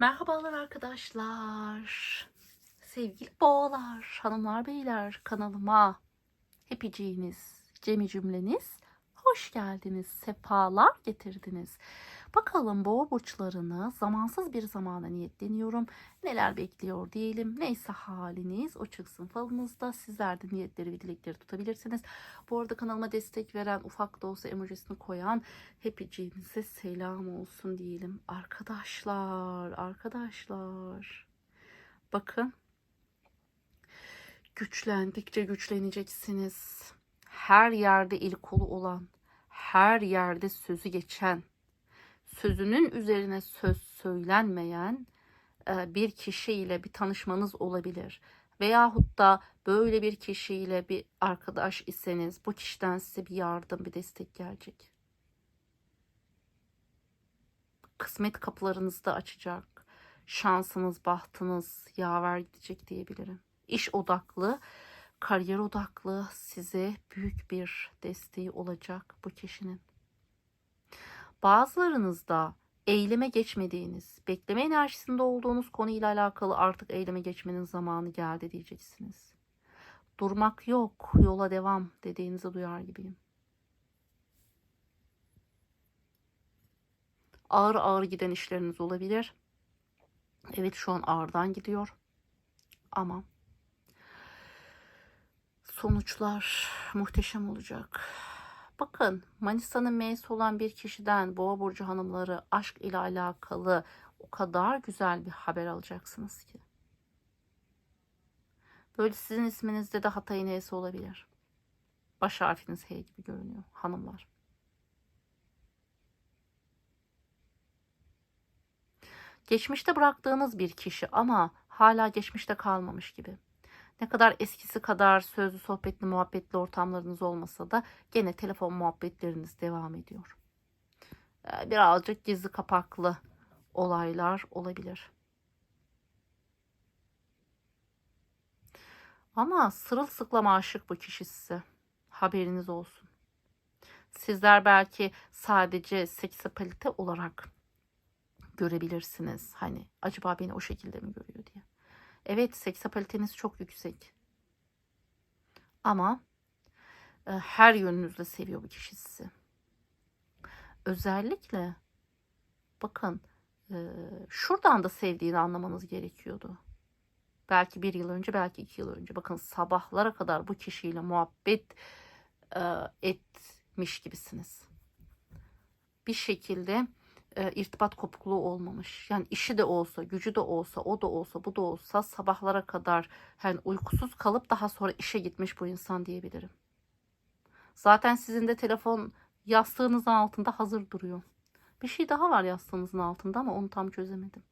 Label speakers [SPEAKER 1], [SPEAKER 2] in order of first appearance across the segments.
[SPEAKER 1] Merhabalar arkadaşlar. Sevgili boğalar, hanımlar, beyler kanalıma hepiciğiniz, cemi cümleniz hoş geldiniz, sefalar getirdiniz. Bakalım boğa burçlarını zamansız bir zamana niyetleniyorum. Neler bekliyor diyelim. Neyse haliniz o çıksın falınızda. Sizler de niyetleri ve dilekleri tutabilirsiniz. Bu arada kanalıma destek veren ufak da olsa emojisini koyan hepiciğinize selam olsun diyelim. Arkadaşlar, arkadaşlar. Bakın. Güçlendikçe güçleneceksiniz. Her yerde il kolu olan, her yerde sözü geçen, sözünün üzerine söz söylenmeyen e, bir kişiyle bir tanışmanız olabilir. Veyahut da böyle bir kişiyle bir arkadaş iseniz bu kişiden size bir yardım, bir destek gelecek. Kısmet kapılarınızı da açacak. Şansınız, bahtınız yaver gidecek diyebilirim. İş odaklı, kariyer odaklı size büyük bir desteği olacak bu kişinin. Bazılarınızda eyleme geçmediğiniz, bekleme enerjisinde olduğunuz konuyla alakalı artık eyleme geçmenin zamanı geldi diyeceksiniz. Durmak yok, yola devam dediğinizi duyar gibiyim. Ağır ağır giden işleriniz olabilir. Evet şu an ağırdan gidiyor. Ama sonuçlar muhteşem olacak. Bakın Manisa'nın M'si olan bir kişiden Boğa Burcu hanımları aşk ile alakalı o kadar güzel bir haber alacaksınız ki. Böyle sizin isminizde de Hatay'ın H'si olabilir. Baş harfiniz H gibi görünüyor hanımlar. Geçmişte bıraktığınız bir kişi ama hala geçmişte kalmamış gibi. Ne kadar eskisi kadar sözlü, sohbetli, muhabbetli ortamlarınız olmasa da gene telefon muhabbetleriniz devam ediyor. Ee, Birazcık gizli kapaklı olaylar olabilir. Ama sırılsıklam aşık bu kişi size. Haberiniz olsun. Sizler belki sadece seksapalite olarak görebilirsiniz. Hani acaba beni o şekilde mi görüyor diye. Evet seksapaliteniz çok yüksek. Ama e, her yönünüzle seviyor bu kişi sizi. Özellikle bakın e, şuradan da sevdiğini anlamanız gerekiyordu. Belki bir yıl önce belki iki yıl önce. Bakın sabahlara kadar bu kişiyle muhabbet e, etmiş gibisiniz. Bir şekilde e, irtibat kopukluğu olmamış. Yani işi de olsa, gücü de olsa, o da olsa, bu da olsa sabahlara kadar yani uykusuz kalıp daha sonra işe gitmiş bu insan diyebilirim. Zaten sizin de telefon yastığınızın altında hazır duruyor. Bir şey daha var yastığınızın altında ama onu tam çözemedim.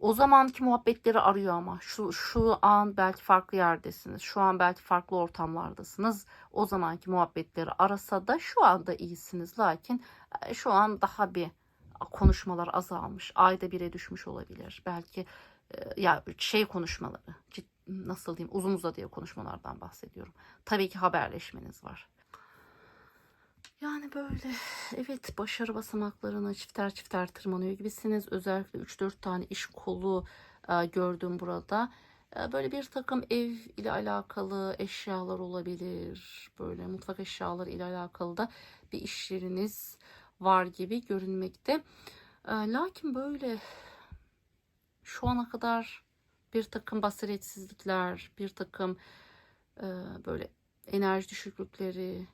[SPEAKER 1] O zamanki muhabbetleri arıyor ama şu şu an belki farklı yerdesiniz. Şu an belki farklı ortamlardasınız. O zamanki muhabbetleri arasa da şu anda iyisiniz. Lakin e, şu an daha bir konuşmalar azalmış. Ayda bire düşmüş olabilir. Belki e, ya şey konuşmaları nasıl diyeyim uzun uzadıya konuşmalardan bahsediyorum. Tabii ki haberleşmeniz var. Yani böyle evet başarı basamaklarına çifter çifter tırmanıyor gibisiniz. Özellikle 3-4 tane iş kolu e, gördüm burada. E, böyle bir takım ev ile alakalı eşyalar olabilir. Böyle mutfak eşyaları ile alakalı da bir işleriniz var gibi görünmekte. E, lakin böyle şu ana kadar bir takım basiretsizlikler, bir takım e, böyle enerji düşüklükleri,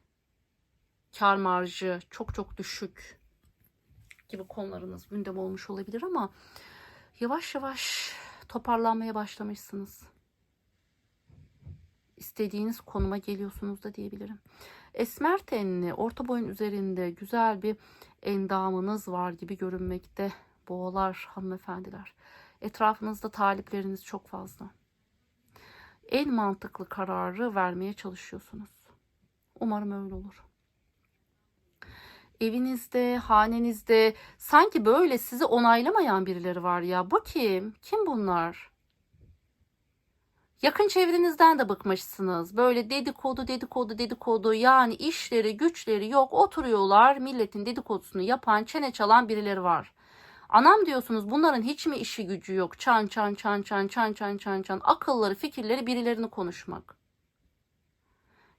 [SPEAKER 1] kar marjı çok çok düşük gibi konularınız gündem olmuş olabilir ama yavaş yavaş toparlanmaya başlamışsınız. İstediğiniz konuma geliyorsunuz da diyebilirim. Esmer tenli, orta boyun üzerinde güzel bir endamınız var gibi görünmekte. Boğalar, hanımefendiler. Etrafınızda talipleriniz çok fazla. En mantıklı kararı vermeye çalışıyorsunuz. Umarım öyle olur evinizde, hanenizde sanki böyle sizi onaylamayan birileri var ya. Bu kim? Kim bunlar? Yakın çevrenizden de bıkmışsınız. Böyle dedikodu, dedikodu, dedikodu yani işleri, güçleri yok. Oturuyorlar milletin dedikodusunu yapan, çene çalan birileri var. Anam diyorsunuz bunların hiç mi işi gücü yok? Çan çan çan çan çan çan çan çan. Akılları fikirleri birilerini konuşmak.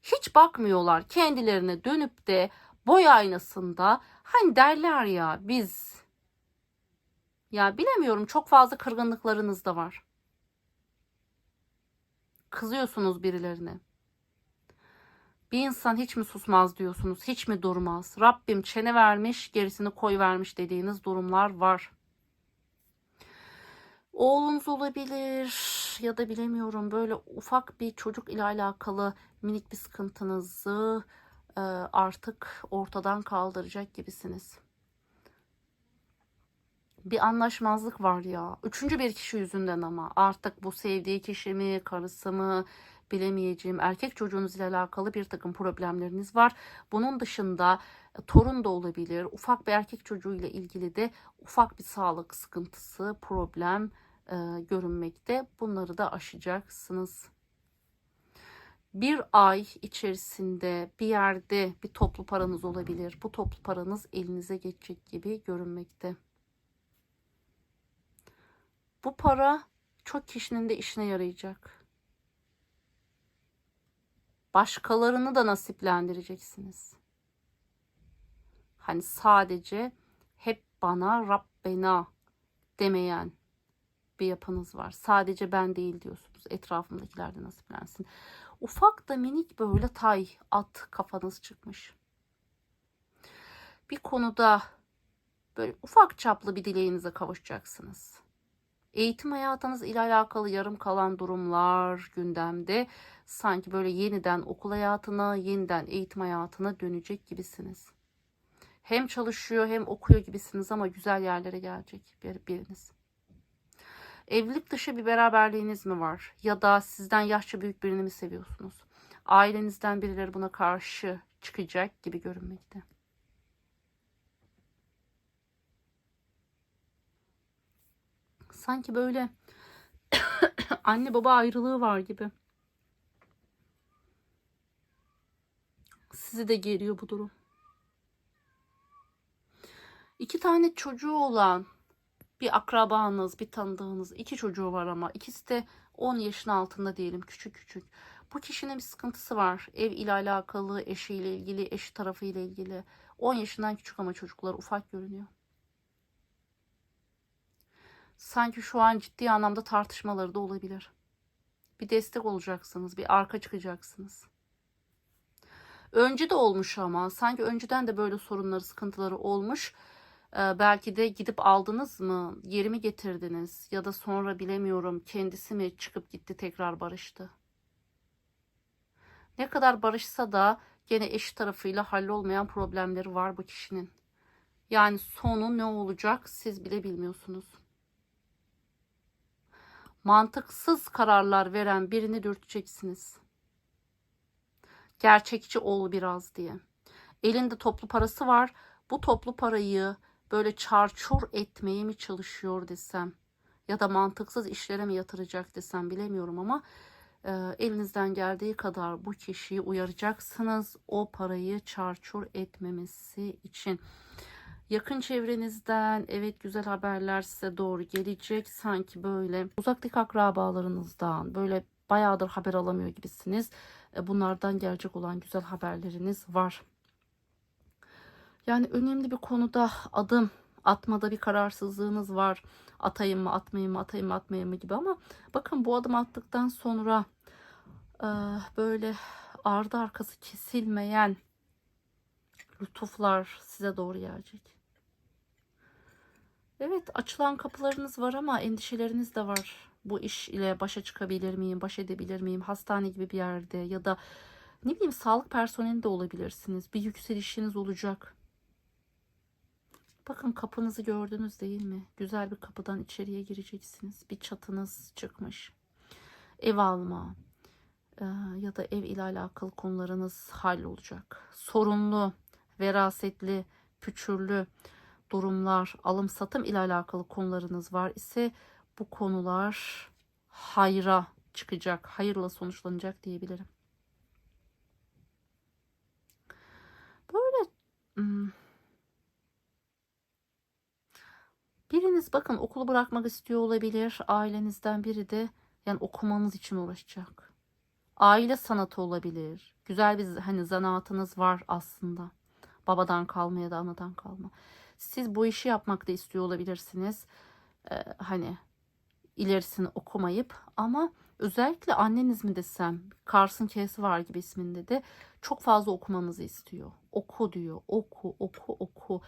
[SPEAKER 1] Hiç bakmıyorlar kendilerine dönüp de boy aynasında hani derler ya biz ya bilemiyorum çok fazla kırgınlıklarınız da var. Kızıyorsunuz birilerine. Bir insan hiç mi susmaz diyorsunuz, hiç mi durmaz? Rabbim çene vermiş, gerisini koy vermiş dediğiniz durumlar var. Oğlunuz olabilir ya da bilemiyorum böyle ufak bir çocuk ile alakalı minik bir sıkıntınızı artık ortadan kaldıracak gibisiniz. Bir anlaşmazlık var ya. Üçüncü bir kişi yüzünden ama artık bu sevdiği kişi mi, karısı mı bilemeyeceğim. Erkek çocuğunuz ile alakalı bir takım problemleriniz var. Bunun dışında e, torun da olabilir. Ufak bir erkek çocuğu ile ilgili de ufak bir sağlık sıkıntısı, problem e, görünmekte. Bunları da aşacaksınız. Bir ay içerisinde bir yerde bir toplu paranız olabilir. Bu toplu paranız elinize geçecek gibi görünmekte. Bu para çok kişinin de işine yarayacak. Başkalarını da nasiplendireceksiniz. Hani sadece hep bana Rabbena demeyen bir yapınız var. Sadece ben değil diyorsunuz. Etrafımdakiler de nasiplensin. Ufak da minik böyle tay, at kafanız çıkmış. Bir konuda böyle ufak çaplı bir dileğinize kavuşacaksınız. Eğitim hayatınız ile alakalı yarım kalan durumlar gündemde. Sanki böyle yeniden okul hayatına, yeniden eğitim hayatına dönecek gibisiniz. Hem çalışıyor hem okuyor gibisiniz ama güzel yerlere gelecek bir, biriniz. Evlilik dışı bir beraberliğiniz mi var? Ya da sizden yaşça büyük birini mi seviyorsunuz? Ailenizden birileri buna karşı çıkacak gibi görünmekte. Sanki böyle anne baba ayrılığı var gibi. Sizi de geriyor bu durum. İki tane çocuğu olan bir akrabanız, bir tanıdığınız, iki çocuğu var ama ikisi de 10 yaşın altında diyelim küçük küçük. Bu kişinin bir sıkıntısı var. Ev ile alakalı, eşiyle ilgili, eşi tarafıyla ilgili. 10 yaşından küçük ama çocuklar ufak görünüyor. Sanki şu an ciddi anlamda tartışmaları da olabilir. Bir destek olacaksınız, bir arka çıkacaksınız. Önce de olmuş ama sanki önceden de böyle sorunları, sıkıntıları olmuş. Ee, belki de gidip aldınız mı, geri mi getirdiniz ya da sonra bilemiyorum kendisi mi çıkıp gitti tekrar barıştı. Ne kadar barışsa da gene eş tarafıyla hallolmayan problemleri var bu kişinin. Yani sonu ne olacak siz bile bilmiyorsunuz. Mantıksız kararlar veren birini dürteceksiniz. Gerçekçi ol biraz diye. Elinde toplu parası var. Bu toplu parayı böyle çarçur etmeye mi çalışıyor desem ya da mantıksız işlere mi yatıracak desem bilemiyorum ama e, elinizden geldiği kadar bu kişiyi uyaracaksınız o parayı çarçur etmemesi için. Yakın çevrenizden evet güzel haberler size doğru gelecek. Sanki böyle uzaktaki akrabalarınızdan böyle bayağıdır haber alamıyor gibisiniz. E, bunlardan gelecek olan güzel haberleriniz var. Yani önemli bir konuda adım atmada bir kararsızlığınız var. Atayım mı atmayayım mı atayım mı atmayayım mı gibi ama bakın bu adım attıktan sonra e, böyle ardı arkası kesilmeyen lütuflar size doğru gelecek. Evet açılan kapılarınız var ama endişeleriniz de var. Bu iş ile başa çıkabilir miyim, baş edebilir miyim? Hastane gibi bir yerde ya da ne bileyim sağlık personeli de olabilirsiniz. Bir yükselişiniz olacak. Bakın kapınızı gördünüz değil mi? Güzel bir kapıdan içeriye gireceksiniz. Bir çatınız çıkmış. Ev alma e, ya da ev ile alakalı konularınız hallolacak. Sorunlu, verasetli, püçürlü durumlar, alım satım ile alakalı konularınız var ise bu konular hayra çıkacak, hayırla sonuçlanacak diyebilirim. Böyle hmm, Biriniz bakın okulu bırakmak istiyor olabilir. Ailenizden biri de yani okumanız için uğraşacak. Aile sanatı olabilir. Güzel bir hani zanaatınız var aslında. Babadan kalma ya da anadan kalma. Siz bu işi yapmak da istiyor olabilirsiniz. Ee, hani ilerisini okumayıp ama özellikle anneniz mi desem Kars'ın K'si var gibi isminde de çok fazla okumanızı istiyor. Oku diyor. Oku, oku, oku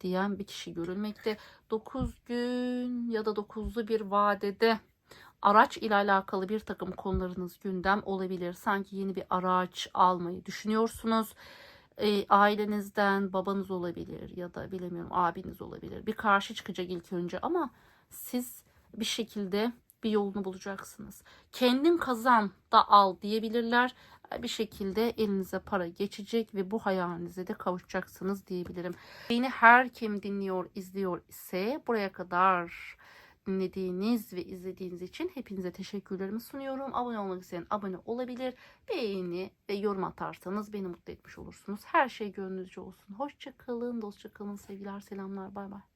[SPEAKER 1] diyen bir kişi görülmekte. 9 gün ya da 9'lu bir vadede araç ile alakalı bir takım konularınız gündem olabilir. Sanki yeni bir araç almayı düşünüyorsunuz. E, ailenizden babanız olabilir ya da bilemiyorum abiniz olabilir. Bir karşı çıkacak ilk önce ama siz bir şekilde bir yolunu bulacaksınız. Kendin kazan da al diyebilirler. Bir şekilde elinize para geçecek ve bu hayalinize de kavuşacaksınız diyebilirim. Beni her kim dinliyor, izliyor ise buraya kadar dinlediğiniz ve izlediğiniz için hepinize teşekkürlerimi sunuyorum. Abone olmak isteyen abone olabilir. Beğeni ve yorum atarsanız beni mutlu etmiş olursunuz. Her şey gönlünüzce olsun. Hoşça kalın, dostça kalın. Sevgiler, selamlar. Bay bay.